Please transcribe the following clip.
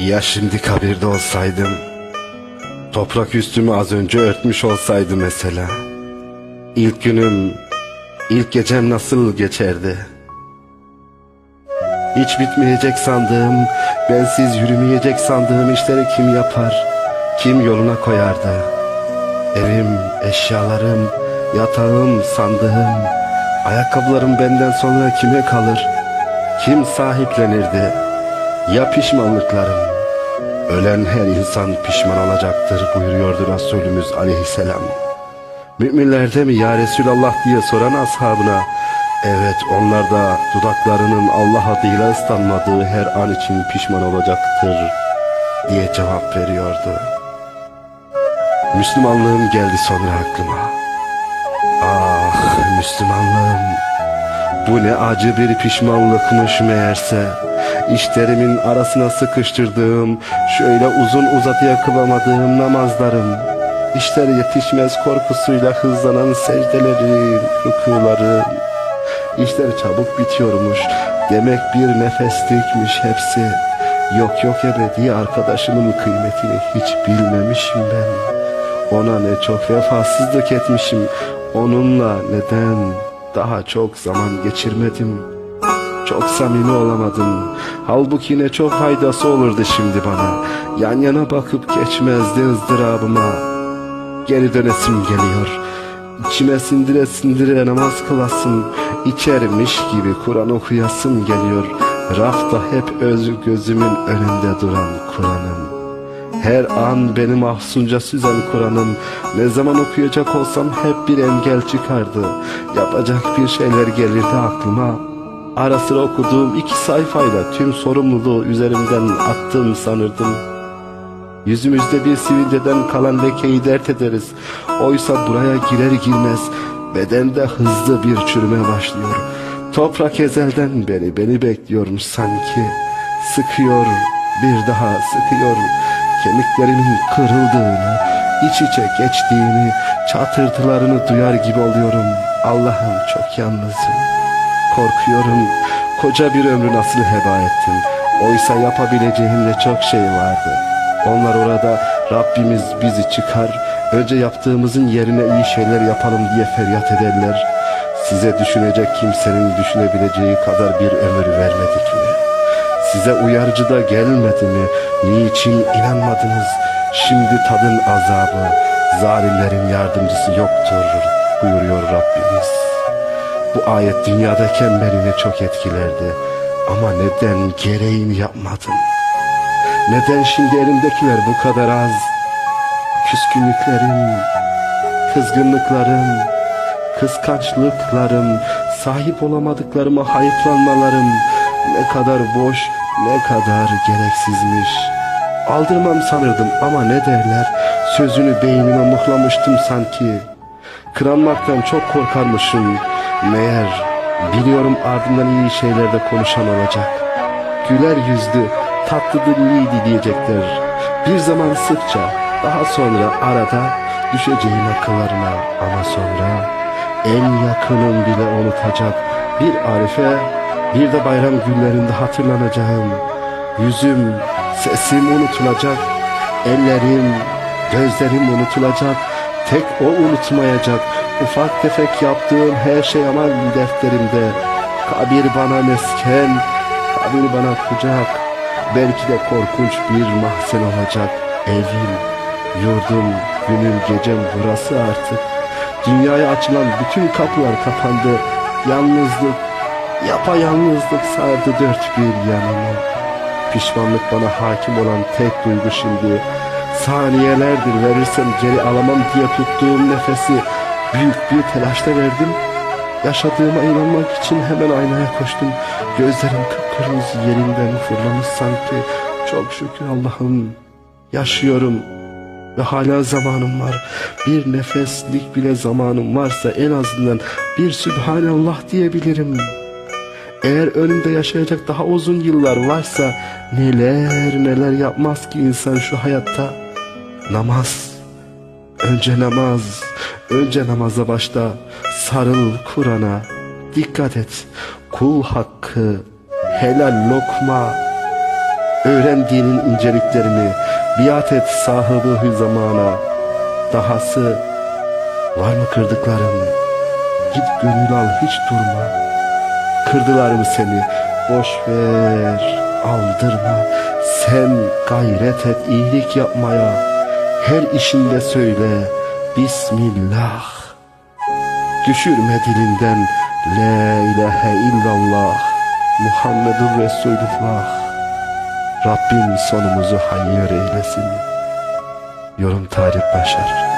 Ya şimdi kabirde olsaydım? Toprak üstümü az önce örtmüş olsaydı mesela? İlk günüm ilk gecem nasıl geçerdi? Hiç bitmeyecek sandığım Bensiz yürümeyecek sandığım işleri kim yapar? Kim yoluna koyardı? Evim, eşyalarım, yatağım, sandığım Ayakkabılarım benden sonra kime kalır? Kim sahiplenirdi Ya pişmanlıklarım Ölen her insan pişman olacaktır buyuruyordu Resulümüz aleyhisselam. Müminlerde mi ya Resulallah diye soran ashabına Evet onlar da dudaklarının Allah adıyla ıslanmadığı her an için pişman olacaktır diye cevap veriyordu. Müslümanlığım geldi sonra aklıma. Ah Müslümanlığım bu ne acı bir pişmanlıkmış meğerse. İşlerimin arasına sıkıştırdığım, şöyle uzun uzatıya kılamadığım namazlarım. İşleri yetişmez korkusuyla hızlanan secdelerim, rükularım. İşleri çabuk bitiyormuş. Demek bir nefeslikmiş hepsi. Yok yok ebedi arkadaşımın kıymetini hiç bilmemişim ben. Ona ne çok vefasızlık etmişim. Onunla neden daha çok zaman geçirmedim. Çok samimi olamadım. Halbuki ne çok faydası olurdu şimdi bana. Yan yana bakıp geçmezdi ızdırabıma. Geri dönesim geliyor. İçime sindire sindire namaz kılasım. İçermiş gibi Kur'an okuyasım geliyor. Rafta hep öz gözümün önünde duran Kur'an'ım. Her an beni mahzunca süzen Kur'an'ım Ne zaman okuyacak olsam hep bir engel çıkardı Yapacak bir şeyler gelirdi aklıma Ara sıra okuduğum iki sayfayla tüm sorumluluğu üzerimden attım sanırdım. Yüzümüzde bir sivilceden kalan lekeyi dert ederiz. Oysa buraya girer girmez bedende hızlı bir çürüme başlıyor. Toprak ezelden beri beni bekliyormuş sanki. Sıkıyor bir daha sıkıyor. Kemiklerimin kırıldığını, iç içe geçtiğini, çatırtılarını duyar gibi oluyorum. Allah'ım çok yalnızım. Korkuyorum. Koca bir ömrü nasıl heba ettim. Oysa yapabileceğim de çok şey vardı. Onlar orada Rabbimiz bizi çıkar. Önce yaptığımızın yerine iyi şeyler yapalım diye feryat ederler. Size düşünecek kimsenin düşünebileceği kadar bir ömür vermedik mi? Size uyarıcı da gelmedi mi? Niçin inanmadınız? Şimdi tadın azabı. Zalimlerin yardımcısı yoktur buyuruyor Rabbimiz. Bu ayet dünyadayken beni ne çok etkilerdi. Ama neden gereğini yapmadım? Neden şimdi elimdekiler bu kadar az? Küskünlüklerim, kızgınlıklarım, kıskançlıklarım, sahip olamadıklarıma hayıflanmalarım, ne kadar boş, ne kadar gereksizmiş. Aldırmam sanırdım ama ne derler, sözünü beynime muhlamıştım sanki. Kıranmaktan çok korkarmışım. Meğer biliyorum ardından iyi şeyler de konuşan olacak. Güler yüzlü, tatlı dilliydi diyecekler. Bir zaman sıkça, daha sonra arada düşeceğim akıllarına ama sonra en yakınım bile unutacak bir arife bir de bayram günlerinde hatırlanacağım. Yüzüm, sesim unutulacak. Ellerim, gözlerim unutulacak. Tek o unutmayacak. Ufak tefek yaptığım her şey aman defterimde. Kabir bana mesken, kabir bana kucak. Belki de korkunç bir mahzen olacak. Evim, yurdum, günüm, gecem burası artık. Dünyaya açılan bütün kapılar kapandı. Yalnızlık, Yapayalnızlık sardı dört bir yanımı Pişmanlık bana hakim olan tek duygu şimdi Saniyelerdir verirsem geri alamam diye tuttuğum nefesi Büyük bir telaşla verdim Yaşadığıma inanmak için hemen aynaya koştum Gözlerim kıpkırmızı yerinden fırlamış sanki Çok şükür Allah'ım Yaşıyorum ve hala zamanım var. Bir nefeslik bile zamanım varsa en azından bir Sübhanallah diyebilirim. Eğer önümde yaşayacak daha uzun yıllar varsa neler neler yapmaz ki insan şu hayatta. Namaz. Önce namaz. Önce namaza başla. Sarıl Kur'an'a. Dikkat et. Kul hakkı. Helal lokma. Öğren dinin inceliklerini, biat et sahibi zamana. Dahası var mı kırdıklarım? Git gönül al hiç durma. Kırdılar mı seni? Boş ver, aldırma. Sen gayret et iyilik yapmaya. Her işinde söyle Bismillah. Düşürme dilinden La ilahe illallah Muhammedun Resulullah Rabbim sonumuzu hayır eylesin Yorum Tarih Başar